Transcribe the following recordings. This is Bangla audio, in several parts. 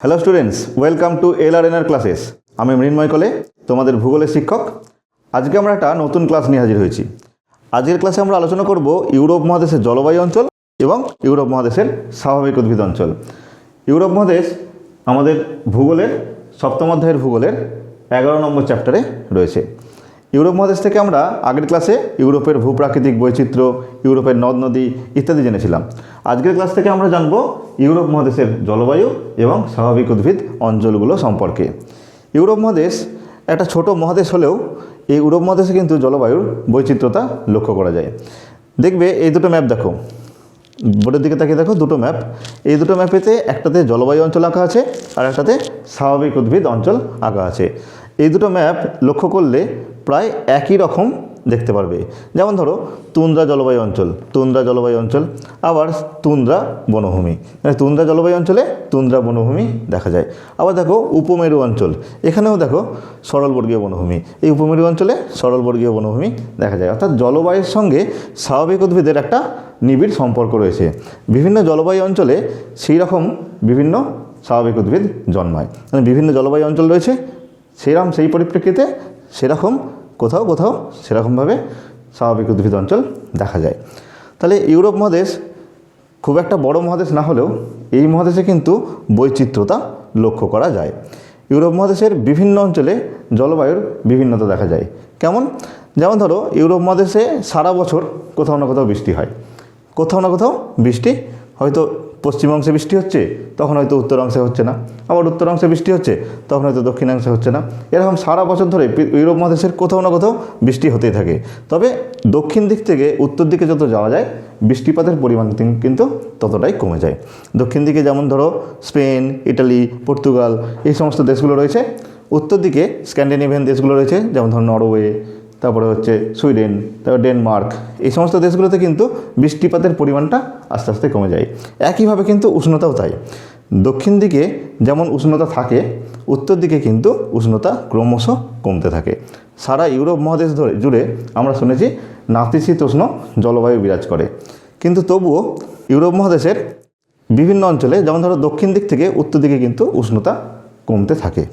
Hello students welcome to L R NR classes আমি মৃন্ময় কলে তোমাদের ভূগোলের শিক্ষক। আজকে আমরা একটা নতুন ক্লাস নিয়ে হাজির হয়েছি। আজকের ক্লাসে আমরা আলোচনা করব ইউরোপ মহাদেশের জলবায়ু অঞ্চল এবং ইউরোপ মহাদেশের স্বাভাবিক উদ্ভিদ অঞ্চল। ইউরোপ মহাদেশ আমাদের ভূগোলের সপ্তম অধ্যায়ের ভূগোলের এগারো নম্বর চ্যাপ্টারে রয়েছে। ইউরোপ মহাদেশ থেকে আমরা আগের ক্লাসে ইউরোপের ভূপ্রাকৃতিক বৈচিত্র্য, ইউরোপের নদ নদী ইত্যাদি জেনেছিলাম। আজকের ক্লাস থেকে আমরা জানব ইউরোপ মহাদেশের জলবায়ু এবং স্বাভাবিক উদ্ভিদ অঞ্চলগুলো সম্পর্কে। ইউরোপ মহাদেশ একটা ছোট মহাদেশ হলেও এই ইউরোপ মহাদেশে কিন্তু জলবায়ুর বৈচিত্র্যতা লক্ষ্য করা যায়। দেখবে এই দুটো ম্যাপ দেখো। বোর্ডের দিকে তাকিয়ে দেখো দুটো ম্যাপ। এই দুটো ম্যাপেতে একটাতে জলবায়ু অঞ্চল আঁকা আছে আর একটাতে স্বাভাবিক উদ্ভিদ অঞ্চল আঁকা আছে। এই দুটো ম্যাপ লক্ষ্য করলে প্রায় একই রকম দেখতে পারবে। যেমন ধরো, তুন্দ্রা জলবায়ু অঞ্চল, তুন্দ্রা জলবায়ু অঞ্চল, আবার তুন্দ্রা বনভূমি। মানে তুন্দ্রা জলবায়ু অঞ্চলে তুন্দ্রা বনভূমি দেখা যায়। আবার দেখো, উপমেরু অঞ্চল, এখানেও দেখো, সরলবর্গীয় বনভূমি। এই উপমেরু অঞ্চলে সরলবর্গীয় বনভূমি দেখা যায়। অর্থাৎ জলবায়ুর সঙ্গে স্বাভাবিক উদ্ভিদের একটা নিবিড় সম্পর্ক রয়েছে। বিভিন্ন জলবায়ু অঞ্চলে সেই রকম বিভিন্ন স্বাভাবিক উদ্ভিদ জন্মায়। মানে বিভিন্ন জলবায়ু অঞ্চল রয়েছে সেরকম সেই পরিপ্রেক্ষিতে সেরকম কোথাও কোথাও সেরকমভাবে স্বাভাবিক উদ্ভিদ অঞ্চল দেখা যায়। তাহলে ইউরোপ মহাদেশ খুব একটা বড় মহাদেশ না হলেও এই মহাদেশে কিন্তু বৈচিত্র্যতা লক্ষ্য করা যায়। ইউরোপ মহাদেশের বিভিন্ন অঞ্চলে জলবায়ুর বিভিন্নতা দেখা যায়। কেমন? যেমন ধরো, ইউরোপ মহাদেশে সারা বছর কোথাও না কোথাও বৃষ্টি হয়। কোথাও না কোথাও বৃষ্টি, হয়তো পশ্চিম অংশে বৃষ্টি হচ্ছে, তখন হয়তো উত্তর অংশে হচ্ছে না। আবার উত্তর অংশে বৃষ্টি হচ্ছে, তখন হয়তো দক্ষিণাংশে হচ্ছে না। এরকম সারা বছর ধরে ইউরোপ মহাদেশের কোথাও না কোথাও বৃষ্টি হতেই থাকে। তবে দক্ষিণ দিক থেকে উত্তর দিকে যত যাওয়া যায়, বৃষ্টিপাতের পরিমাণ কিন- কিন্তু ততটাই কমে যায়। দক্ষিণ দিকে যেমন ধরো স্পেন, ইটালি, পর্তুগাল, এই সমস্ত দেশগুলো রয়েছে। উত্তর দিকে স্ক্যান্ডিনেভিয়ান দেশগুলো রয়েছে, যেমন ধরো নরওয়ে তারপরে হচ্ছে সুইডেন, তারপর ডেনমার্ক, এই সমস্ত দেশগুলোতে কিন্তু বৃষ্টিপাতের পরিমাণটা আস্তে আস্তে কমে যায়। একইভাবে কিন্তু উষ্ণতাও তাই। দক্ষিণ দিকে যেমন উষ্ণতা থাকে, উত্তর দিকে কিন্তু উষ্ণতা ক্রমশ কমতে থাকে। সারা ইউরোপ মহাদেশ ধরে জুড়ে আমরা শুনেছি নাতিশীতোষ্ণ জলবায়ু বিরাজ করে। কিন্তু তবুও ইউরোপ মহাদেশের বিভিন্ন অঞ্চলে, যেমন ধরো দক্ষিণ দিক থেকে উত্তর দিকে কিন্তু উষ্ণতা কমতে থাকে।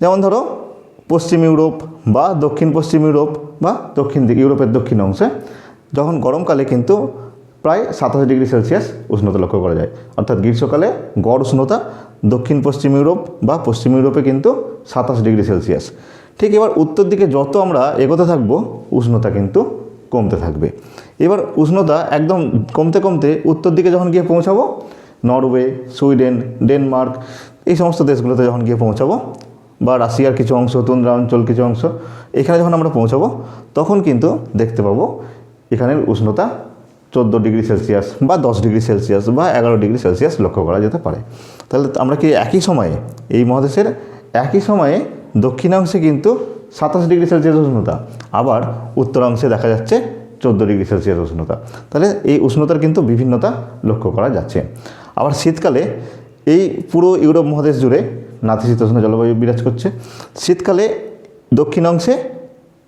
যেমন ধরো পশ্চিম ইউরোপ বা দক্ষিণ পশ্চিম ইউরোপ বা দক্ষিণ দিক, ইউরোপের দক্ষিণ অংশে যখন গরমকালে কিন্তু প্রায় সাতাশ ডিগ্রি সেলসিয়াস উষ্ণতা লক্ষ্য করা যায়। অর্থাৎ গ্রীষ্মকালে গড় উষ্ণতা দক্ষিণ পশ্চিম ইউরোপ বা পশ্চিম ইউরোপে কিন্তু সাতাশ ডিগ্রি সেলসিয়াস। ঠিক এবার উত্তর দিকে যত আমরা এগোতে থাকব, উষ্ণতা কিন্তু কমতে থাকবে। এবার উষ্ণতা একদম কমতে কমতে উত্তর দিকে যখন গিয়ে পৌঁছাবো, নরওয়ে, সুইডেন, ডেনমার্ক, এই সমস্ত দেশগুলোতে যখন গিয়ে পৌঁছাবো বা রাশিয়ার কিছু অংশ তুন্দ্রা অঞ্চল কিছু অংশ, এখানে যখন আমরা পৌঁছাবো, তখন কিন্তু দেখতে পাবো এখানের উষ্ণতা চোদ্দ ডিগ্রি সেলসিয়াস বা দশ ডিগ্রি সেলসিয়াস বা এগারো ডিগ্রি সেলসিয়াস লক্ষ্য করা যেতে পারে। তাহলে আমরা কি একই সময়ে, এই মহাদেশের একই সময়ে দক্ষিণাংশে কিন্তু সাতাশ ডিগ্রি সেলসিয়াস উষ্ণতা, আবার উত্তরাংশে দেখা যাচ্ছে চোদ্দ ডিগ্রি সেলসিয়াস উষ্ণতা। তাহলে এই উষ্ণতার কিন্তু বিভিন্নতা লক্ষ্য করা যাচ্ছে। আবার শীতকালে এই পুরো ইউরোপ মহাদেশ জুড়ে নাতিশীতোষ্ণ জলবায়ু বিরাজ করছে। শীতকালে দক্ষিণ অংশে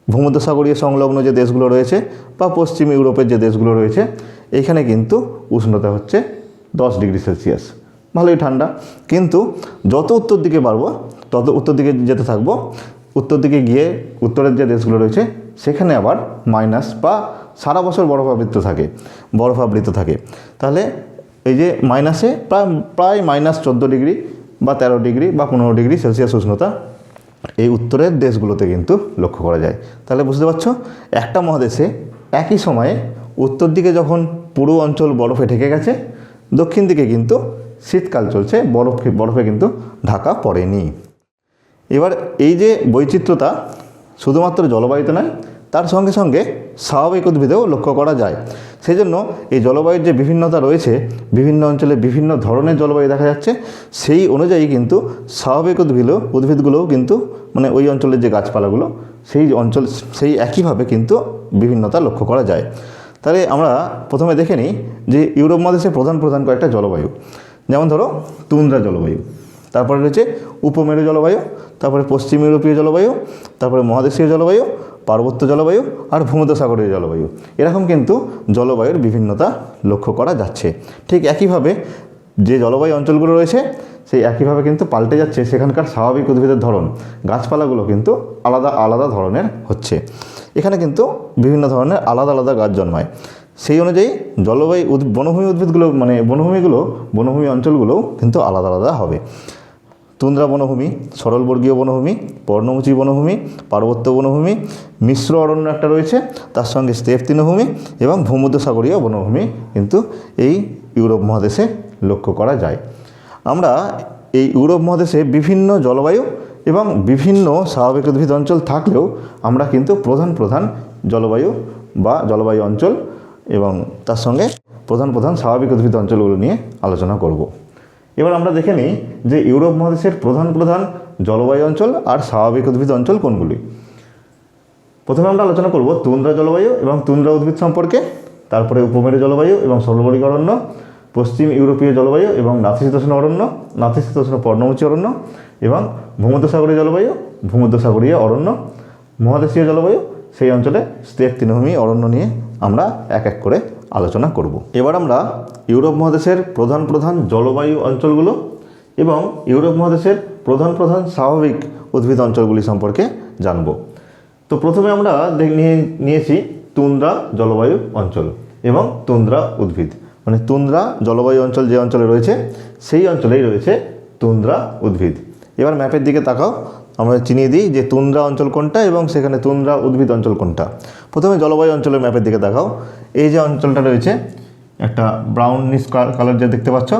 ভূমধ্যসাগরীয় সংলগ্ন যে দেশগুলো রয়েছে বা পশ্চিম ইউরোপের যে দেশগুলো রয়েছে এইখানে কিন্তু উষ্ণতা হচ্ছে দশ ডিগ্রি সেলসিয়াস। ভালোই ঠান্ডা। কিন্তু যত উত্তর দিকে বাড়বো তত উত্তর দিকে যেতে থাকব, উত্তর দিকে গিয়ে উত্তরের যে দেশগুলো রয়েছে, সেখানে আবার মাইনাস বা সারা বছর বরফাবৃত থাকে বরফাবৃত থাকে। তাহলে এই যে মাইনাসে প্রায় প্রায় মাইনাস চোদ্দ ডিগ্রি বা তেরো ডিগ্রি বা পনেরো ডিগ্রি সেলসিয়াস উষ্ণতা, এই উত্তরের দেশগুলোতে কিন্তু লক্ষ্য করা যায়। তাহলে বুঝতে পারছ? একটা মহাদেশে একই সময়ে উত্তর দিকে যখন পুরো অঞ্চল বরফে ঢেকে গেছে, দক্ষিণ দিকে কিন্তু শীতকাল চলছে, বরফ, বরফে কিন্তু ঢাকা পড়েনি। এবার এই যে বৈচিত্র্যতা শুধুমাত্র জলবায়ুতে নয়, তার সঙ্গে সঙ্গে স্বাভাবিক উদ্ভিদেও লক্ষ্য করা যায়। সেই জন্য এই জলবায়ুর যে বিভিন্নতা রয়েছে, বিভিন্ন অঞ্চলে বিভিন্ন ধরনের জলবায়ু দেখা যাচ্ছে, সেই অনুযায়ী কিন্তু স্বাভাবিক উদ্ভিদ উদ্ভিদগুলোও কিন্তু মানে ওই অঞ্চলের যে গাছপালাগুলো, সেই অঞ্চল, সেই একইভাবে কিন্তু বিভিন্নতা লক্ষ্য করা যায়। তাহলে আমরা প্রথমে দেখে নিই যে ইউরোপ মহাদেশের প্রধান প্রধান কয়েকটা জলবায়ু। যেমন ধরো তুন্দ্রা জলবায়ু, তারপরে রয়েছে উপমেরু জলবায়ু, তারপরে পশ্চিম ইউরোপীয় জলবায়ু, তারপরে মহাদেশীয় জলবায়ু পার্বত্য জলবায়ু আর ভূমধ্যসাগরীয় জলবায়ু। এরকম কিন্তু জলবায়ুর বিভিন্নতা লক্ষ্য করা যাচ্ছে। ঠিক একইভাবে যে জলবায়ু অঞ্চলগুলো রয়েছে, সেই একইভাবে কিন্তু পাল্টে যাচ্ছে সেখানকার স্বাভাবিক উদ্ভিদের ধরন। গাছপালাগুলো কিন্তু আলাদা আলাদা ধরনের হচ্ছে। এখানে কিন্তু বিভিন্ন ধরনের আলাদা আলাদা গাছ জন্মায়। সেই অনুযায়ী জলবায়ু বনভূমি উদ্ভিদগুলো মানে বনভূমিগুলো, বনভূমি অঞ্চলগুলোও কিন্তু আলাদা আলাদা হবে। তুন্দ্রা বনভূমি, সরলবর্গীয় বনভূমি, পর্ণমোচী বনভূমি, পার্বত্য বনভূমি, মিশ্র অরণ্য একটা রয়েছে, তার সঙ্গে স্টেপ তৃণভূমি এবং ভূমধ্যসাগরীয় বনভূমি কিন্তু এই ইউরোপ মহাদেশে লক্ষ্য করা যায়। আমরা এই ইউরোপ মহাদেশে বিভিন্ন জলবায়ু এবং বিভিন্ন স্বাভাবিক উদ্ভিদ অঞ্চল থাকলেও আমরা কিন্তু প্রধান প্রধান জলবায়ু বা জলবায়ু অঞ্চল এবং তার সঙ্গে প্রধান প্রধান স্বাভাবিক উদ্ভিদ অঞ্চলগুলো নিয়ে আলোচনা করব। এবার আমরা দেখে নিই যে ইউরোপ মহাদেশের প্রধান প্রধান জলবায়ু অঞ্চল আর স্বাভাবিক উদ্ভিদ অঞ্চল কোনগুলি। প্রথমে আমরা আলোচনা করব তুন্দ্রা জলবায়ু এবং তুন্দ্রা উদ্ভিদ সম্পর্কে, তারপরে উপমেরু জলবায়ু এবং সর্বরিক অরণ্য, পশ্চিম ইউরোপীয় জলবায়ু এবং নাতিশীতোষ্ণ অরণ্য, নাতিশীতোষ্ণ পর্ণমোচী অরণ্য এবং ভূমধ্যসাগরীয় জলবায়ু, ভূমধ্যসাগরীয় অরণ্য। মহাদেশীয় জলবায়ু, সেই অঞ্চলে স্টেপ তৃণভূমি অরণ্য নিয়ে আমরা এক এক করে আলোচনা করব। এবার আমরা ইউরোপ মহাদেশের প্রধান প্রধান জলবায়ু অঞ্চলগুলো এবং ইউরোপ মহাদেশের প্রধান প্রধান স্বাভাবিক উদ্ভিদ অঞ্চলগুলি সম্পর্কে জানব। তো প্রথমে আমরা নিয়ে, নিয়েছি তুন্দ্রা জলবায়ু অঞ্চল এবং তুন্দ্রা উদ্ভিদ। মানে তুন্দ্রা জলবায়ু অঞ্চল যে অঞ্চলে রয়েছে, সেই অঞ্চলেই রয়েছে তুন্দ্রা উদ্ভিদ। এবার ম্যাপের দিকে তাকাও। আমরা চিনিয়ে দিই যে তুন্দ্রা অঞ্চল কোনটা এবং সেখানে তুন্দ্রা উদ্ভিদ অঞ্চল কোনটা। প্রথমে জলবায়ু অঞ্চলের ম্যাপের দিকে দেখাও। এই যে অঞ্চলটা রয়েছে, একটা ব্রাউনিশ কালার যে দেখতে পাচ্ছ,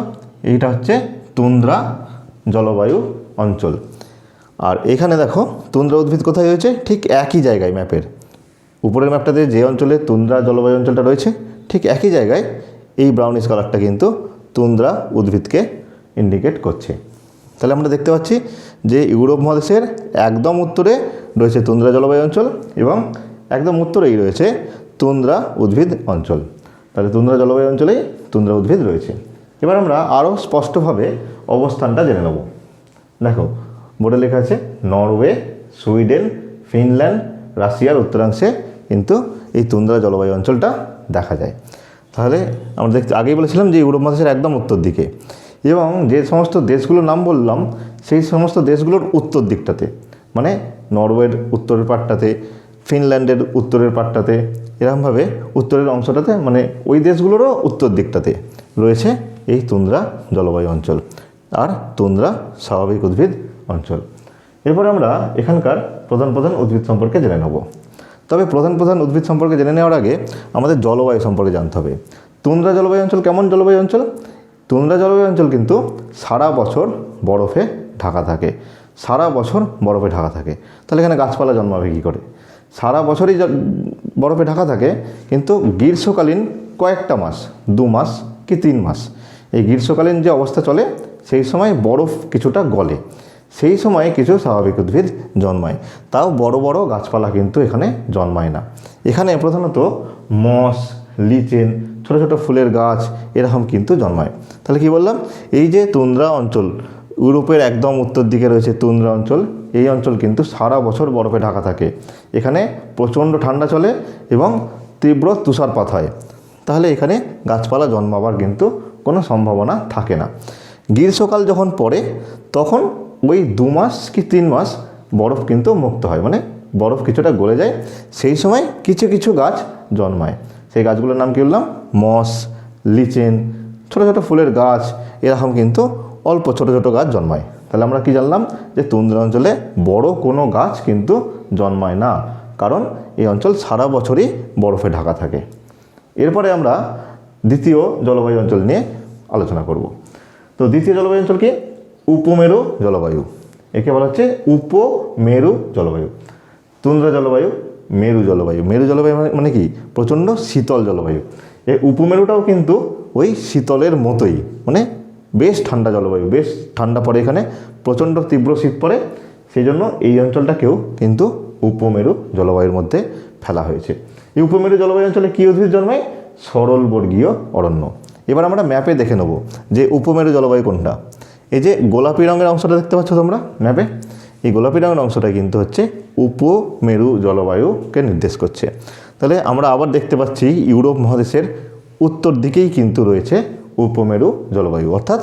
এইটা হচ্ছে তুন্দ্রা জলবায়ু অঞ্চল। আর এখানে দেখো, তুন্দ্রা উদ্ভিদ কোথায় হয়েছে ঠিক একই জায়গায় ম্যাপের। উপরের ম্যাপটাতে যে অঞ্চলে তুন্দ্রা জলবায়ু অঞ্চলটা রয়েছে, ঠিক একই জায়গায় এই ব্রাউনিশ কালারটা কিন্তু তুন্দ্রা উদ্ভিদকে ইন্ডিকেট করছে। তাহলে আমরা দেখতে পাচ্ছি যে ইউরোপ মহাদেশের একদম উত্তরে রয়েছে তুন্দ্রা জলবায়ু অঞ্চল এবং একদম উত্তরেই রয়েছে তুন্দ্রা উদ্ভিদ অঞ্চল। তাহলে তুন্দ্রা জলবায়ু অঞ্চলেই তুন্দ্রা উদ্ভিদ রয়েছে। এবার আমরা আরও স্পষ্টভাবে অবস্থানটা জেনে নেব। দেখো, বোর্ডে লেখা আছে, নরওয়ে, সুইডেন, ফিনল্যান্ড, রাশিয়ার উত্তরাংশে কিন্তু এই তুন্দ্রা জলবায়ু অঞ্চলটা দেখা যায়। তাহলে আমরা দেখতে আগেই বলেছিলাম যে ইউরোপ মহাদেশের একদম উত্তর দিকে। এবং যে সমস্ত দেশগুলোর নাম বললাম, সেই সমস্ত দেশগুলোর উত্তর দিকটাতে মানে নরওয়ের উত্তরের পাটটাতে, ফিনল্যান্ডের উত্তরের পাটটাতে, এরকমভাবে উত্তরের অংশটাতে মানে ওই দেশগুলোরও উত্তর দিকটাতে রয়েছে এই তুন্দ্রা জলবায়ু অঞ্চল আর তুন্দ্রা স্বাভাবিক উদ্ভিদ অঞ্চল। এরপরে আমরা এখানকার প্রধান প্রধান উদ্ভিদ সম্পর্কে জেনে নেব। তবে প্রধান প্রধান উদ্ভিদ সম্পর্কে জেনে নেওয়ার আগে আমাদের জলবায়ু সম্পর্কে জানতে হবে। তুন্দ্রা জলবায়ু অঞ্চল কেমন জলবায়ু অঞ্চল? তুন্দ্রা জলবায়ু অঞ্চল কিন্তু সারা বছর বরফে ঢাকা থাকে। সারা বছর বরফে ঢাকা থাকে। তাহলে এখানে গাছপালা জন্মাবে কী করে? সারা বছরই বরফে ঢাকা থাকে, কিন্তু গ্রীষ্মকালীন কয়েকটা মাস, দু মাস কি তিন মাস, এই গ্রীষ্মকালীন যে অবস্থা চলে, সেই সময় বরফ কিছুটা গলে। সেই সময়ে কিছু স্বাভাবিক উদ্ভিদ জন্মায়। তাও বড় বড় গাছপালা কিন্তু এখানে জন্মায় না। এখানে প্রধানত মস, লিচেন ছোট ছোটো ফুলের গাছ এরকম কিন্তু জন্মায়। তাহলে কি বললাম? এই যে তুন্দ্রা অঞ্চল, ইউরোপের একদম উত্তর দিকে রয়েছে তুন্দ্রা অঞ্চল, এই অঞ্চল কিন্তু সারা বছর বরফে ঢাকা থাকে। এখানে প্রচণ্ড ঠান্ডা চলে এবং তীব্র তুষারপাত হয়। তাহলে এখানে গাছপালা জন্মাবার কিন্তু কোনো সম্ভাবনা থাকে না। গ্রীষ্মকাল যখন পড়ে, তখন ওই দু মাস কি তিন মাস বরফ কিন্তু মুক্ত হয়। মানে বরফ কিছুটা গলে যায়, সেই সময় কিছু কিছু গাছ জন্মায়। সেই গাছগুলোর নাম কী বললাম? মস, লিচেন, ছোট ছোট ফুলের গাছ, এরকম কিন্তু অল্প ছোট ছোট গাছ জন্মায়। তাহলে আমরা কি জানলাম? যে তুন্দ্রা অঞ্চলে বড় কোনো গাছ কিন্তু জন্মায় না। কারণ এই অঞ্চল সারা বছরই বরফে ঢাকা থাকে। এরপরে আমরা দ্বিতীয় জলবায়ু অঞ্চল নিয়ে আলোচনা করব। তো দ্বিতীয় জলবায়ু অঞ্চল কি? উপমেরু জলবায়ু। একে বলা হচ্ছে উপমেরু জলবায়ু। তুন্দ্রা জলবায়ু মেরু জলবায়ু। মেরু জলবায়ু মানে- মানে কি? প্রচণ্ড শীতল জলবায়ু। এই উপমেরুটাও কিন্তু ওই শীতলের মতোই। মানে বেশ ঠান্ডা জলবায়ু, বেশ ঠান্ডা পড়ে এখানে, প্রচণ্ড তীব্র শীত পড়ে। সেই জন্য এই অঞ্চলটাকেও কিন্তু উপমেরু জলবায়ুর মধ্যে ফেলা হয়েছে। এই উপমেরু জলবায়ু অঞ্চলে কী উদ্ভিদ জন্মায়? সরলবর্গীয় অরণ্য। এবার আমরা ম্যাপে দেখে নেব যে উপমেরু জলবায়ু কোনটা। এই যে গোলাপি রঙের অংশটা দেখতে পাচ্ছ তোমরা ম্যাপে? এই গোলাপি রঙের অংশটা কিন্তু হচ্ছে উপমেরু জলবায়ুকে নির্দেশ করছে। তাহলে আমরা আবার দেখতে পাচ্ছি ইউরোপ মহাদেশের উত্তর দিকেই কিন্তু রয়েছে উপমেরু জলবায়ু। অর্থাৎ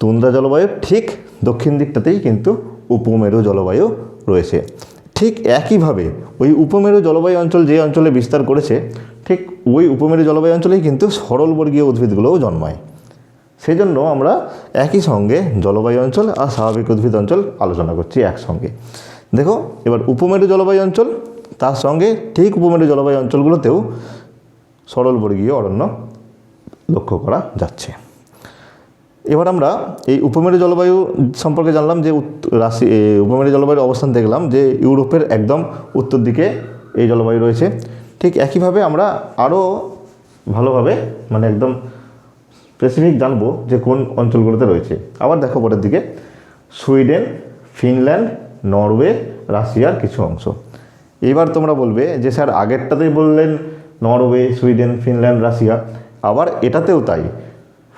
তুন্দ্রা জলবায়ুর ঠিক দক্ষিণ দিকটাতেই কিন্তু উপমেরু জলবায়ু রয়েছে। ঠিক একইভাবে ওই উপমেরু জলবায়ু অঞ্চল যে অঞ্চলে বিস্তার করেছে, ঠিক ওই উপমেরু জলবায়ু অঞ্চলেই কিন্তু সরলবর্গীয় উদ্ভিদগুলোও জন্মায়। সেই জন্য আমরা একই সঙ্গে জলবায়ু অঞ্চল আর স্বাভাবিক উদ্ভিদ অঞ্চল আলোচনা করছি একসঙ্গে। দেখো, এবার উপমেরু জলবায়ু অঞ্চল, তার সঙ্গে ঠিক উপমেরু জলবায়ু অঞ্চলগুলোতেও সরলবর্গীয় অরণ্য লক্ষ্য করা যাচ্ছে। এবার আমরা এই উপমেরু জলবায়ু সম্পর্কে জানলাম যে রাশি উপমেরু জলবায়ুর অবস্থান দেখলাম যে ইউরোপের একদম উত্তর দিকে এই জলবায়ু রয়েছে। ঠিক একইভাবে আমরা আরও ভালোভাবে মানে একদম স্পেসিফিক জানব যে কোন অঞ্চলগুলোতে রয়েছে। আবার দেখো পরের দিকে, সুইডেন, ফিনল্যান্ড, নরওয়ে, রাশিয়ার কিছু অংশ। এবার তোমরা বলবে যে স্যার আগেরটাতেই বললেন নরওয়ে, সুইডেন, ফিনল্যান্ড, রাশিয়া। আবার এটাতেও তাই,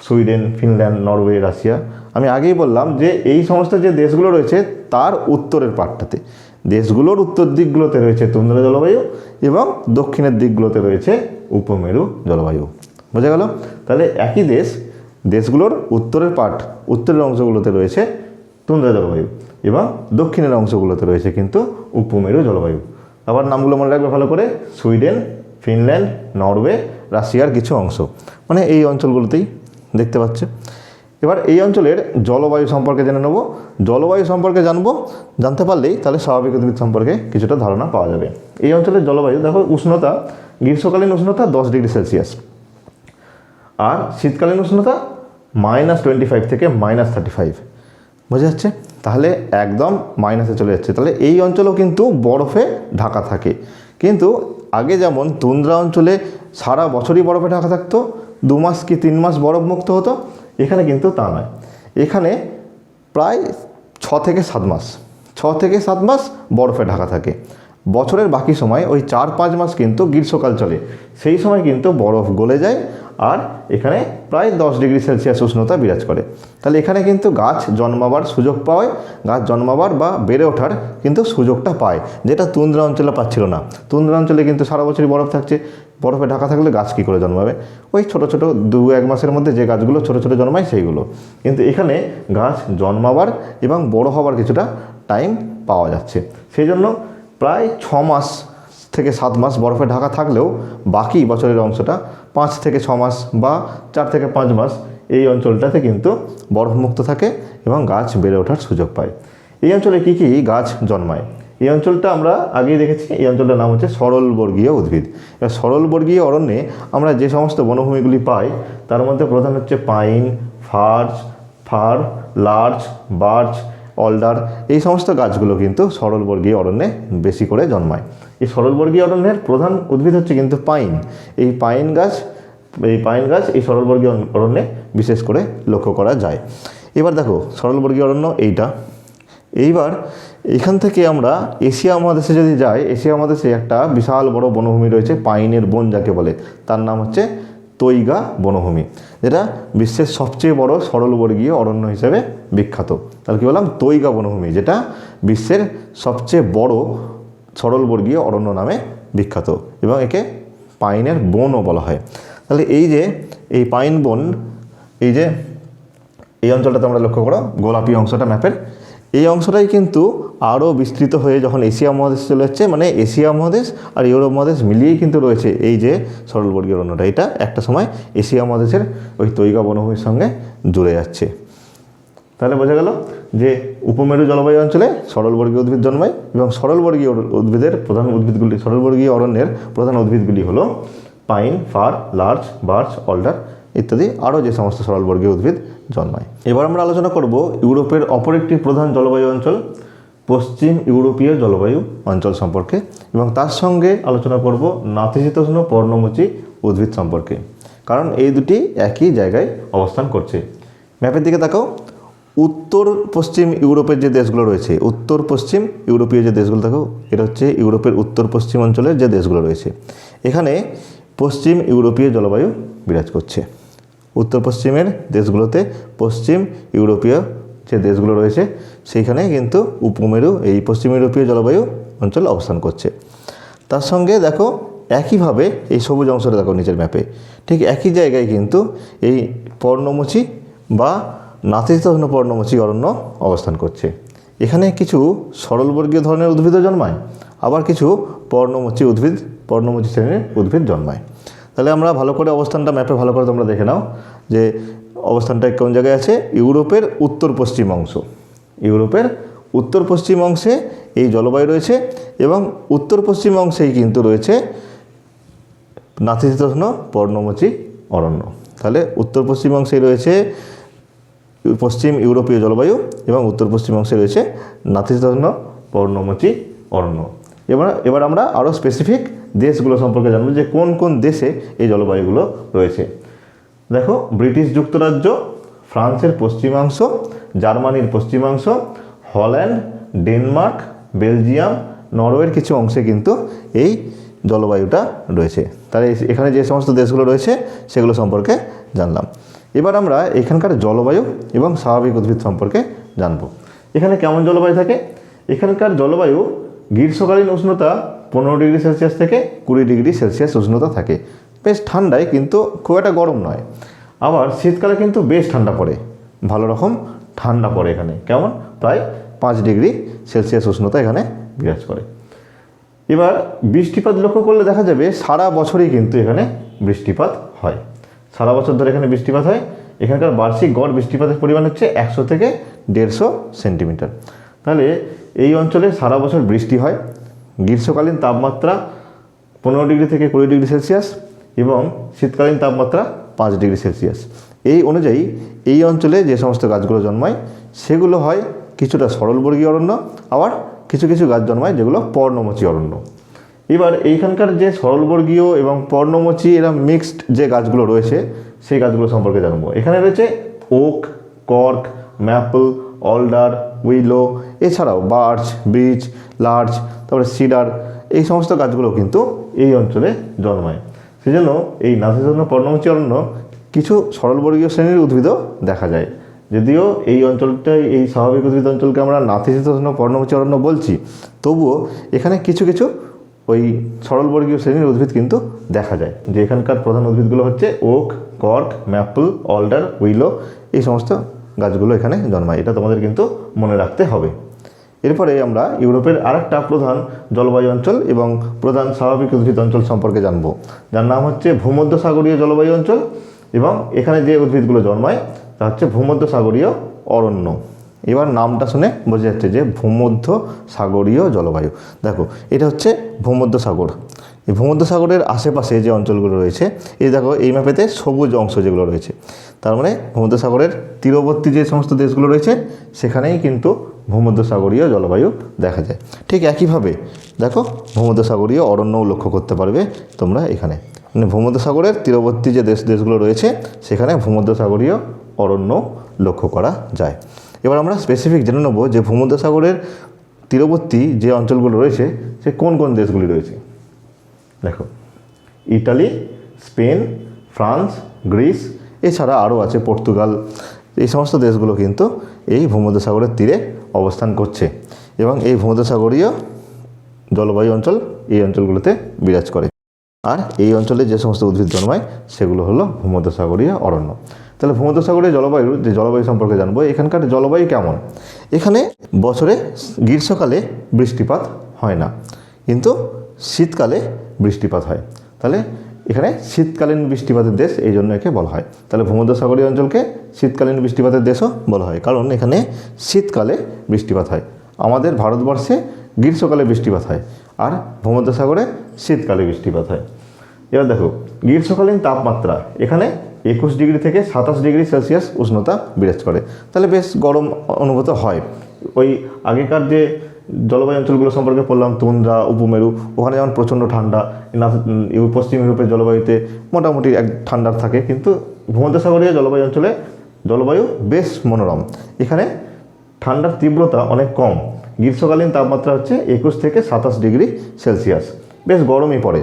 সুইডেন, ফিনল্যান্ড, নরওয়ে, রাশিয়া। আমি আগেই বললাম যে এই সমস্ত যে দেশগুলো রয়েছে তার উত্তরের পাটটাতে। দেশগুলোর উত্তর দিকগুলোতে রয়েছে তুন্দ্রা জলবায়ু এবং দক্ষিণের দিকগুলোতে রয়েছে উপমেরু জলবায়ু। বোঝা গেল? তাহলে একই দেশ, দেশগুলোর উত্তরের পাট, উত্তরের অংশগুলোতে রয়েছে তুন্দ্রা জলবায়ু এবং দক্ষিণের অংশগুলোতে রয়েছে কিন্তু উপমেরু জলবায়ু। আবার নামগুলো মনে রাখবে ভালো করে। সুইডেন, ফিনল্যান্ড, নরওয়ে, রাশিয়ার কিছু অংশ। মানে এই অঞ্চলগুলোতেই দেখতে পাচ্ছে। এবার এই অঞ্চলের জলবায়ু সম্পর্কে জেনে নেব। জলবায়ু সম্পর্কে জানব। জানতে পারলেই তাহলে স্বাভাবিক উদ্ভিদ সম্পর্কে কিছুটা ধারণা পাওয়া যাবে। এই অঞ্চলের জলবায়ু, দেখো উষ্ণতা, গ্রীষ্মকালীন উষ্ণতা দশ ডিগ্রি সেলসিয়াস। আর শীতকালীন উষ্ণতা মাইনাস টোয়েন্টি ফাইভ থেকে মাইনাস থার্টি ফাইভ বোঝা যাচ্ছে? তাহলে একদম মাইনাসে চলে যাচ্ছে। তাহলে এই অঞ্চলেও কিন্তু বরফে ঢাকা থাকে। কিন্তু আগে যেমন তুন্দ্রা অঞ্চলে সারা বছরই বরফে ঢাকা থাকতো, দু মাস কি তিন মাস বরফ মুক্ত হতো, এখানে কিন্তু তা নয়। এখানে প্রায় ছ থেকে সাত মাস, ছ থেকে সাত মাস বরফে ঢাকা থাকে। বছরের বাকি সময় ওই চার পাঁচ মাস কিন্তু গ্রীষ্মকাল চলে। সেই সময় কিন্তু বরফ গলে যায় আর এখানে প্রায় দশ ডিগ্রি সেলসিয়াস উষ্ণতা বিরাজ করে। তাহলে এখানে কিন্তু গাছ জন্মাবার সুযোগ পায়, গাছ জন্মাবার বা বেড়ে ওঠার কিন্তু সুযোগটা পায়, যেটা তুন্দ্রা অঞ্চলে পাচ্ছিল না। তুন্দ্রা অঞ্চলে কিন্তু সারা বছরই বরফ থাকছে। বরফে ঢাকা থাকলে গাছ কী করে জন্মাবে? ওই ছোট ছোট দু এক মাসের মধ্যে যে গাছগুলো ছোট ছোট জন্মায় সেইগুলো। কিন্তু এখানে গাছ জন্মাবার এবং বড় হবার কিছুটা টাইম পাওয়া যাচ্ছে। সেই জন্য প্রায় ছ মাস থেকে সাত মাস বরফে ঢাকা থাকলেও বাকি বছরের অংশটা পাঁচ থেকে ছ মাস বা চার থেকে পাঁচ মাস এই অঞ্চলটাতে কিন্তু বরফমুক্ত থাকে এবং গাছ বেড়ে ওঠার সুযোগ পায়। এই অঞ্চলে কী কী গাছ জন্মায়? এই অঞ্চলটা আমরা আগেই দেখেছি, এই অঞ্চলটার নাম হচ্ছে সরলবর্গীয় উদ্ভিদ। এবার সরলবর্গীয় অরণ্যে আমরা যে সমস্ত বনভূমিগুলি পাই, তার মধ্যে প্রধান হচ্ছে পাইন, ফার্চ, ফার, লার্চ, বার্চ, অলডার, এই সমস্ত গাছগুলো কিন্তু সরলবর্গীয় অরণ্যে বেশি করে জন্মায়। এই সরলবর্গীয় অরণ্যের প্রধান উদ্ভিদ হচ্ছে কিন্তু পাইন। এই পাইন গাছ, এই পাইন গাছ এই সরলবর্গীয় অরণ্যে বিশেষ করে লক্ষ্য করা যায়। এবার দেখো, সরলবর্গীয় অরণ্য এইটা। এইবার এখান থেকে আমরা এশিয়া মহাদেশে যদি যাই, এশিয়া মহাদেশে একটা বিশাল বড় বনভূমি রয়েছে, পাইনের বন যাকে বলে। তার নাম হচ্ছে তৈগা বনভূমি। যেটা বিশ্বের সবচেয়ে বড় সরলবর্গীয় অরণ্য হিসেবে বিখ্যাত। তাহলে কী বললাম? তৈগা বনভূমি, যেটা বিশ্বের সবচেয়ে বড় সরলবর্গীয় অরণ্য নামে বিখ্যাত এবং একে পাইনের বনও বলা হয়। তাহলে এই যে, এই পাইন বন, এই যে, এই অঞ্চলটাতে আমরা লক্ষ্য করো, গোলাপি অংশটা ম্যাপের। এই অংশটাই কিন্তু আরও বিস্তৃত হয়ে যখন এশিয়া মহাদেশ চলে যাচ্ছে মানে এশিয়া মহাদেশ আর ইউরোপ মহাদেশ মিলিয়েই কিন্তু রয়েছে এই যে সরলবর্গীয় অরণ্যটা। এটা একটা সময় এশিয়া মহাদেশের ওই তৈগা বনভূমির সঙ্গে জুড়ে যাচ্ছে। তাহলে বোঝা গেল যে উপমেরু জলবায়ু অঞ্চলে সরলবর্গীয় উদ্ভিদ জন্মায় এবং সরলবর্গীয় উদ্ভিদের প্রধান উদ্ভিদগুলি, সরলবর্গীয় অরণ্যের প্রধান উদ্ভিদগুলি হলো pine, fir larch birch, alder ইত্যাদি আরও যে সমস্ত সরলবর্গীয় উদ্ভিদ জন্মায়। এবার আমরা আলোচনা করব ইউরোপের অপর একটি প্রধান জলবায়ু অঞ্চল, পশ্চিম ইউরোপীয় জলবায়ু অঞ্চল সম্পর্কে এবং তার সঙ্গে আলোচনা করব নাতিশীতোষ্ণ পর্ণমোচী উদ্ভিদ সম্পর্কে। কারণ এই দুটি একই জায়গায় অবস্থান করছে। ম্যাপের দিকে তাকাও। উত্তর পশ্চিম ইউরোপের যে দেশগুলো রয়েছে, উত্তর পশ্চিম ইউরোপীয় যে দেশগুলো থাকো এটা হচ্ছে ইউরোপের উত্তর পশ্চিম অঞ্চলের যে দেশগুলো রয়েছে। এখানে পশ্চিম ইউরোপীয় জলবায়ু বিরাজ করছে। উত্তর পশ্চিমের দেশগুলোতে পশ্চিম ইউরোপীয় যে দেশগুলো রয়েছে, সেইখানে কিন্তু উপমেরু, এই পশ্চিম ইউরোপীয় জলবায়ু অঞ্চল অবস্থান করছে। তার সঙ্গে দেখো, একইভাবে এই সবুজ অংশটা দেখো নিচের ম্যাপে, ঠিক একই জায়গায় কিন্তু এই পর্ণমোচী বা নাতিশীতোষ্ণ পর্ণমোচী অরণ্য অবস্থান করছে। এখানে কিছু সরলবর্গীয় ধরনের উদ্ভিদও জন্মায়, আবার কিছু পর্ণমোচী উদ্ভিদ, পর্ণমোচী শ্রেণির উদ্ভিদ জন্মায়। তাহলে আমরা ভালো করে অবস্থানটা, ম্যাপে ভালো করে তোমরা দেখে নাও যে অবস্থানটা কোন জায়গায় আছে? ইউরোপের উত্তর পশ্চিম অংশ। ইউরোপের উত্তর পশ্চিম অংশে এই জলবায়ু রয়েছে এবং উত্তর পশ্চিম অংশেই কিন্তু রয়েছে নাতিশীতোষ্ণ পর্ণমোচী অরণ্য তাহলে উত্তর পশ্চিম অংশে রয়েছে পশ্চিম ইউরোপীয় জলবায়ু এবং উত্তর পশ্চিম অংশে রয়েছে নাতিশীতোষ্ণ পর্ণমোচী অরণ্য। এবার এবার আমরা আরও স্পেসিফিক দেশগুলো সম্পর্কে জানব যে কোন কোন দেশে এই জলবায়ুগুলো রয়েছে। দেখো, ব্রিটিশ যুক্তরাজ্য, ফ্রান্সের পশ্চিমাংশ, জার্মানির পশ্চিমাংশ, হল্যান্ড, ডেনমার্ক, বেলজিয়াম, নরওয়ের কিছু অংশে কিন্তু এই জলবায়ুটা রয়েছে। তাহলে এখানে যে সমস্ত দেশগুলো রয়েছে সেগুলো সম্পর্কে জানলাম। এবার আমরা এখানকার জলবায়ু এবং স্বাভাবিক উদ্ভিদ সম্পর্কে জানব। এখানে কেমন জলবায়ু থাকে? এখানকার জলবায়ু গ্রীষ্মকালীন উষ্ণতা পনেরো ডিগ্রি সেলসিয়াস থেকে কুড়ি ডিগ্রি সেলসিয়াস উষ্ণতা থাকে। বেশ ঠান্ডায় কিন্তু খুব একটা গরম নয়। আবার শীতকালে কিন্তু বেশ ঠান্ডা পড়ে। ভালো রকম ঠান্ডা পড়ে এখানে। কেমন? প্রায় পাঁচ ডিগ্রি সেলসিয়াস উষ্ণতা এখানে বিরাজ করে। এবার বৃষ্টিপাত লক্ষ্য করলে দেখা যাবে সারা বছরই কিন্তু এখানে বৃষ্টিপাত হয়। সারা বছর ধরে এখানে বৃষ্টিপাত হয়। এখানকার বার্ষিক গড় বৃষ্টিপাতের পরিমাণ হচ্ছে একশো থেকে দেড়শো সেন্টিমিটার। তাহলে এই অঞ্চলে সারা বছর বৃষ্টি হয়। গ্রীষ্মকালীন তাপমাত্রা পনেরো ডিগ্রি থেকে কুড়ি ডিগ্রি সেলসিয়াস এবং শীতকালীন তাপমাত্রা পাঁচ ডিগ্রি সেলসিয়াস। এই অনুযায়ী এই অঞ্চলে যে সমস্ত গাছগুলো জন্মায়, সেগুলো হয় কিছুটা সরলবর্গীয় অরণ্য, আবার কিছু কিছু গাছ জন্মায় যেগুলো পর্ণমোচী অরণ্য। এবার এইখানকার যে সরলবর্গীয় এবং পর্ণমোচী, এরা মিক্সড যে গাছগুলো রয়েছে, সেই গাছগুলো সম্পর্কে জানব। এখানে রয়েছে oak cork maple alder willow এছাড়াও বার্চ ব্রিচ লার্চ তারপরে সিডার এই সমস্ত গাছগুলো কিন্তু এই অঞ্চলে জন্মায়। সেজন্য এই নাতিজন্য পর্ণমোচী অরণ্য কিছু সরলবর্গীয় শ্রেণির উদ্ভিদও দেখা যায়। যদিও এই অঞ্চলটাই, এই স্বাভাবিক উদ্ভিদ অঞ্চলকে আমরা নাতিশীতোষ্ণ, পর্ণমোচী অরণ্য বলছি, তবুও এখানে কিছু কিছু ওই সরলবর্গীয় শ্রেণির উদ্ভিদ কিন্তু দেখা যায়, যে এখানকার প্রধান উদ্ভিদগুলো হচ্ছে oak, cork, maple, alder, willow, এই সমস্ত গাছগুলো এখানে জন্মায়, এটা তোমাদের কিন্তু মনে রাখতে হবে। এরপরে আমরা ইউরোপের আরেকটা প্রধান জলবায়ু অঞ্চল এবং প্রধান স্বাভাবিক উদ্ভিদ অঞ্চল সম্পর্কে জানব। যার নাম হচ্ছে ভূমধ্যসাগরীয় জলবায়ু অঞ্চল এবং এখানে যে উদ্ভিদগুলো জন্মায়, তা হচ্ছে ভূমধ্যসাগরীয় অরণ্য। এবার নামটা শুনে বোঝা যাচ্ছে যে ভূমধ্য সাগরীয় জলবায়ু। দেখো, এটা হচ্ছে ভূমধ্য সাগর। এই ভূমধ্য সাগরের আশেপাশে যে অঞ্চলগুলো রয়েছে, এই দেখো, এই ম্যাপেতে সবুজ অংশ যেগুলো রয়েছে, তার মানে ভূমধ্য সাগরের তীরবর্তী যে সমস্ত দেশগুলো রয়েছে, সেখানেই কিন্তু ভূমধ্য সাগরীয় জলবায়ু দেখা যায়। ঠিক একইভাবে, দেখো, ভূমধ্য সাগরীয় অরণ্যও লক্ষ্য করতে পারবে তোমরা এখানে। মানে ভূমধ্য সাগরের তীরবর্তী যে দেশ, দেশগুলো রয়েছে, সেখানে ভূমধ্য সাগরীয় অরণ্য লক্ষ্য করা যায়। এবার আমরা স্পেসিফিক জেনে নেব যে ভূমধ্যসাগরের তীরবর্তী যে অঞ্চলগুলো রয়েছে, সে কোন কোন দেশগুলি রয়েছে? দেখো, ইটালি, স্পেন, ফ্রান্স, গ্রিস, এছাড়া আরও আছে পর্তুগাল। এই সমস্ত দেশগুলো কিন্তু এই ভূমধ্যসাগরের তীরে অবস্থান করছে এবং এই ভূমধ্যসাগরীয় জলবায়ু অঞ্চল এই অঞ্চলগুলোতে বিরাজ করে। আর এই অঞ্চলে যে সমস্ত উদ্ভিদ জন্মায়, সেগুলো হলো ভূমধ্যসাগরীয় অরণ্য। তাহলে ভূমধ্যসাগরীয় জলবায়ু, যে জলবায়ু সম্পর্কে জানব, এখানকার জলবায়ু কেমন? এখানে বছরে গ্রীষ্মকালে বৃষ্টিপাত হয় না, কিন্তু শীতকালে বৃষ্টিপাত হয়। তাহলে এখানে শীতকালীন বৃষ্টিপাতের দেশ এই জন্য একে বলা হয়। তাহলে ভূমধ্যসাগরীয় অঞ্চলকে শীতকালীন বৃষ্টিপাতের দেশও বলা হয়, কারণ এখানে শীতকালে বৃষ্টিপাত হয়। আমাদের ভারতবর্ষে গ্রীষ্মকালে বৃষ্টিপাত হয়, আর ভূমধ্যসাগরে শীতকালে বৃষ্টিপাত হয়। এবার দেখো, গ্রীষ্মকালীন তাপমাত্রা, এখানে একুশ ডিগ্রি থেকে সাতাশ ডিগ্রি সেলসিয়াস উষ্ণতা বিরাজ করে। তাহলে বেশ গরম অনুভূত হয়। ওই আগেকার যে জলবায়ু অঞ্চলগুলো সম্পর্কে পড়লাম তুন্দ্রা উপমেরু, ওখানে যেমন প্রচণ্ড ঠান্ডা পশ্চিম ইউরোপের জলবায়ুতে মোটামুটি এক ঠান্ডার থাকে, কিন্তু ভূমধ্যসাগরীয় জলবায়ু অঞ্চলে জলবায়ু বেশ মনোরম। এখানে ঠান্ডার তীব্রতা অনেক কম। গ্রীষ্মকালীন তাপমাত্রা হচ্ছে একুশ থেকে সাতাশ ডিগ্রি সেলসিয়াস। বেশ গরমই পড়ে।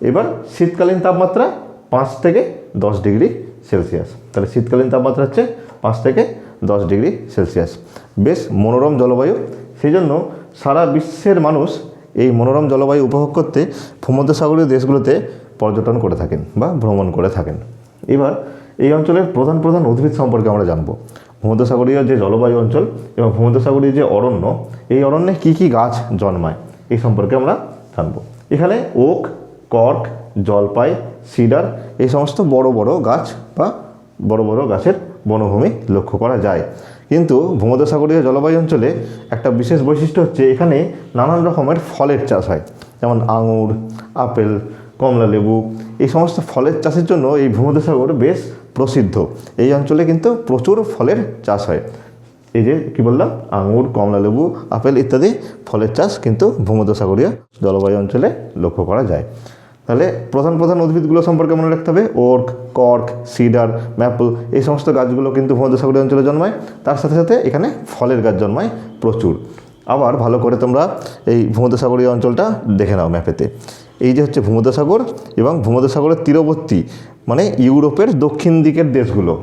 এবার শীতকালীন তাপমাত্রা পাঁচ থেকে দশ ডিগ্রি সেলসিয়াস। তাহলে শীতকালীন তাপমাত্রা হচ্ছে পাঁচ থেকে দশ ডিগ্রি সেলসিয়াস। বেশ মনোরম জলবায়ু। সেই জন্য সারা বিশ্বের মানুষ এই মনোরম জলবায়ু উপভোগ করতে ভূমধ্যসাগরীয় দেশগুলোতে পর্যটন করে থাকেন বা ভ্রমণ করে থাকেন। এবার এই অঞ্চলের প্রধান প্রধান উদ্ভিদ সম্পর্কে আমরা জানব। ভূমধ্যসাগরীয় যে জলবায়ু অঞ্চল এবং ভূমধ্যসাগরীয় যে অরণ্য, এই অরণ্যে কী কী গাছ জন্মায়, এই সম্পর্কে আমরা জানব। এখানে ওক, কর্ক, জলপাই সিডার এই সমস্ত বড় বড় গাছ বা বড় বড় গাছের বনভূমি লক্ষ্য করা যায়। কিন্তু ভূমধ্যসাগরীয় জলবায়ু অঞ্চলে একটা বিশেষ বৈশিষ্ট্য হচ্ছে এখানে নানান রকমের ফলের চাষ হয়। যেমন আঙুর, আপেল, কমলা লেবু, এই সমস্ত ফলের চাষের জন্য এই ভূমধ্যসাগর বেশ প্রসিদ্ধ। এই অঞ্চলে কিন্তু প্রচুর ফলের চাষ হয়। এই যে কী বললাম? আঙুর, কমলা লেবু, আপেল ইত্যাদি ফলের চাষ কিন্তু ভূমধ্যসাগরীয় জলবায়ু অঞ্চলে লক্ষ্য করা যায়। তাহলে প্রধান প্রধান উদ্ভিদগুলো সম্পর্কে মনে রাখতে হবে। ওর্ক, কর্ক, সিডার, ম্যাপল, এই সমস্ত গাছগুলো কিন্তু ভূমধ্যসাগরীয় অঞ্চলে জন্মায়। তার সাথে সাথে এখানে ফলের গাছ জন্মায় প্রচুর। আবার ভালো করে তোমরা এই ভূমধ্যসাগরীয় অঞ্চলটা দেখে নাও ম্যাপেতে এই যে হচ্ছে ভূমধ্যসাগর এবং ভূমধ্যসাগরের তীরবর্তী মানে ইউরোপের দক্ষিণ দিকের দেশগুলো।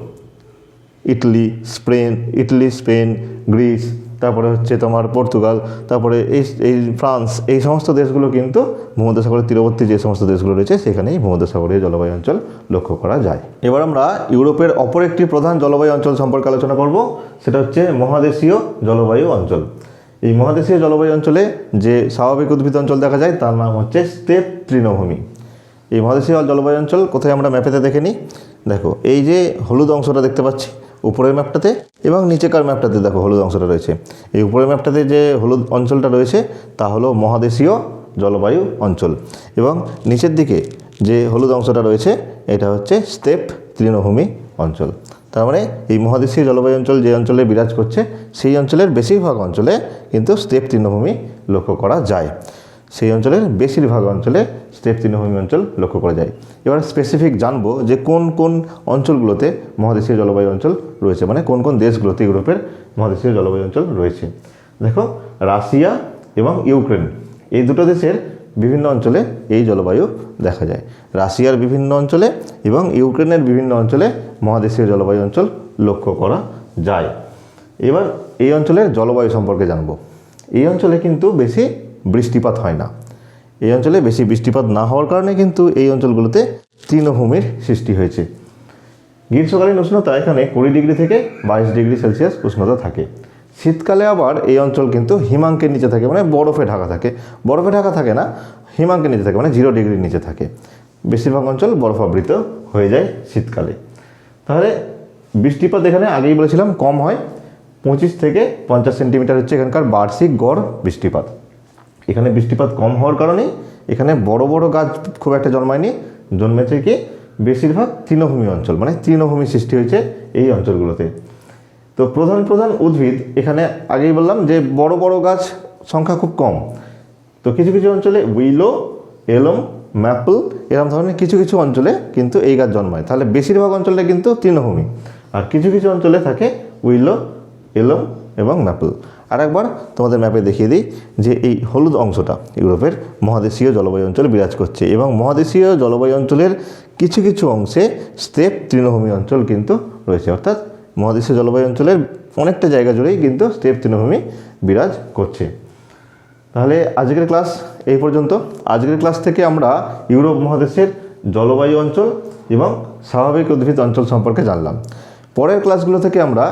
Italy, Spain Italy, Spain, Greece তারপরে হচ্ছে তোমার পর্তুগাল, তারপরে এই এই ফ্রান্স, এই সমস্ত দেশগুলো কিন্তু ভূমধ্যসাগরের তীরবর্তী যে সমস্ত দেশগুলো রয়েছে, সেখানেই ভূমধ্যসাগরীয় জলবায়ু অঞ্চল লক্ষ্য করা যায়। এবার আমরা ইউরোপের অপর একটি প্রধান জলবায়ু অঞ্চল সম্পর্কে আলোচনা করব, সেটা হচ্ছে মহাদেশীয় জলবায়ু অঞ্চল। এই মহাদেশীয় জলবায়ু অঞ্চলে যে স্বাভাবিক উদ্ভিদ অঞ্চল দেখা যায়, তার নাম হচ্ছে স্টেপ তৃণভূমি। এই মহাদেশীয় জলবায়ু অঞ্চল কোথায় আমরা ম্যাপেতে দেখে নিই? দেখো, এই যে হলুদ অংশটা দেখতে পাচ্ছি উপরের ম্যাপটাতে এবং নিচেকার ম্যাপটাতে দেখো, হলুদ অংশটা রয়েছে। এই উপরের ম্যাপটাতে যে হলুদ অঞ্চলটা রয়েছে, তা হলো মহাদেশীয় জলবায়ু অঞ্চল। এবং নিচের দিকে যে হলুদ অংশটা রয়েছে, এটা হচ্ছে স্টেপ তৃণভূমি অঞ্চল। তার মানে এই মহাদেশীয় জলবায়ু অঞ্চল যে অঞ্চলে বিরাজ করছে, সেই অঞ্চলের বেশিরভাগ অঞ্চলে কিন্তু স্টেপ তৃণভূমি লক্ষ্য করা যায়। সেই অঞ্চলের বেশিরভাগ অঞ্চলে স্টেপ তৃণভূমি অঞ্চল লক্ষ্য করা যায়। এবার স্পেসিফিক জানব যে কোন কোন অঞ্চলগুলোতে মহাদেশীয় জলবায়ু অঞ্চল রয়েছে মানে কোন কোন দেশগুলোতে ইউরোপের মহাদেশীয় জলবায়ু অঞ্চল রয়েছে। দেখো, রাশিয়া এবং ইউক্রেন, এই দুটো দেশের বিভিন্ন অঞ্চলে এই জলবায়ু দেখা যায়। রাশিয়ার বিভিন্ন অঞ্চলে এবং ইউক্রেনের বিভিন্ন অঞ্চলে মহাদেশীয় জলবায়ু অঞ্চল লক্ষ্য করা যায়। এবার এই অঞ্চলের জলবায়ু সম্পর্কে জানব। এই অঞ্চলে কিন্তু বেশি বৃষ্টিপাত হয় না। এই অঞ্চলে বেশি বৃষ্টিপাত না হওয়ার কারণে কিন্তু এই অঞ্চলগুলোতে তৃণভূমির সৃষ্টি হয়েছে। গ্রীষ্মকালীন উষ্ণতা এখানে কুড়ি ডিগ্রি থেকে বাইশ ডিগ্রি সেলসিয়াস উষ্ণতা থাকে। শীতকালে আবার এই অঞ্চল কিন্তু হিমাঙ্কের নিচে থাকে মানে বরফে ঢাকা থাকে। বরফে ঢাকা থাকে না, হিমাঙ্কের নিচে থাকে মানে জিরো ডিগ্রির নিচে থাকে। বেশিরভাগ অঞ্চল বরফাবৃত হয়ে যায় শীতকালে। তাহলে বৃষ্টিপাত এখানে আগেই বলেছিলাম, কম হয়। পঁচিশ থেকে পঞ্চাশ সেন্টিমিটার হচ্ছে এখানকার বার্ষিক গড় বৃষ্টিপাত। এখানে বৃষ্টিপাত কম হওয়ার কারণে এখানে বড় বড় গাছ খুব একটা জন্মায়নি। জন্মেছে কি? বেশিরভাগ তৃণভূমি অঞ্চল মানে তৃণভূমি সৃষ্টি হয়েছে এই অঞ্চলগুলোতে। তো প্রধান প্রধান উদ্ভিদ এখানে আগেই বললাম যে বড় বড় গাছ সংখ্যা খুব কম। তো কিছু কিছু অঞ্চলে উইলো, এলম, ম্যাপল এরকম ধরনের কিছু কিছু অঞ্চলে কিন্তু এই গাছ জন্মায়। তাহলে বেশিরভাগ অঞ্চলে কিন্তু তৃণভূমি। আর কিছু কিছু অঞ্চলে থাকে উইলো, এলম এবং ম্যাপল। আর একবার তোমাদের ম্যাপে দেখিয়ে দিই যে এই হলুদ অংশটা ইউরোপের মহাদেশীয় জলবায়ু অঞ্চল বিরাজ করছে এবং মহাদেশীয় জলবায়ু অঞ্চলের কিছু কিছু অংশে স্টেপ তৃণভূমি অঞ্চল কিন্তু রয়েছে। অর্থাৎ মহাদেশীয় জলবায়ু অঞ্চলের অনেকটা জায়গা জুড়েই কিন্তু স্টেপ তৃণভূমি বিরাজ করছে। তাহলে আজকের ক্লাস এই পর্যন্ত। আজকের ক্লাস থেকে আমরা ইউরোপ মহাদেশের জলবায়ু অঞ্চল এবং স্বাভাবিক উদ্ভিদ অঞ্চল সম্পর্কে জানলাম। পরের ক্লাসগুলো থেকে আমরা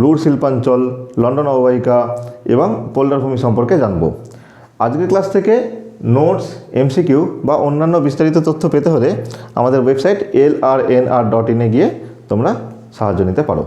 রুর শিল্পাঞ্চল, লন্ডন অববাহিকা এবং পোল্ডার ভূমি সম্পর্কে জানব। আজকের ক্লাস থেকে নোটস, এমসিকিউ বা অন্যান্য বিস্তারিত তথ্য পেতে হলে আমাদের website L R N R dot ইনে গিয়ে তোমরা সাহায্য নিতে পারো।